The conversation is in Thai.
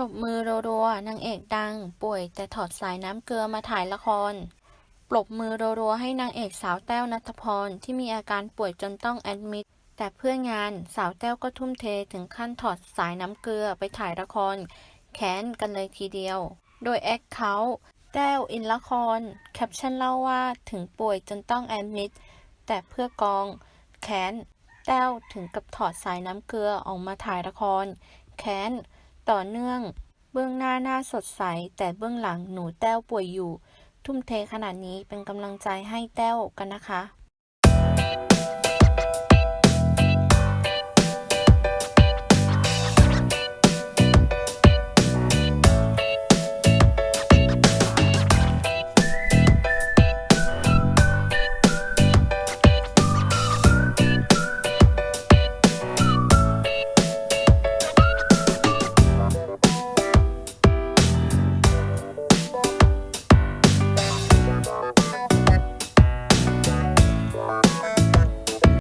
ปรบมือรัวๆนางเอกดัง ป่วยแต่ถอดสายน้ำเกลือมาถ่ายละคร ปรบมือรัวๆให้นางเอกสาวแต้วนัทพรที่มีอาการป่วยจนต้องแอดมิดแต่เพื่องานสาวแต้วก็ทุ่มเทถึงขั้นถอดสายน้ำเกลือไปถ่ายละคร แค้นกันเลยทีเดียว โดยแอคเขาท์แต้วอินละคร แคปชั่นเล่าว่าถึงป่วยจนต้องแอดมิดแต่เพื่อกอง แค้นแต้วถึงกับถอดสายน้ำเกลือออกมาถ่ายละคร แค้น ต่อเนื่อง เบื้องหน้าหน้าสดใส แต่เบื้องหลังหนูแต้วป่วยอยู่ ทุ่มเทขนาดนี้เป็นกำลังใจให้แต้วกันนะคะ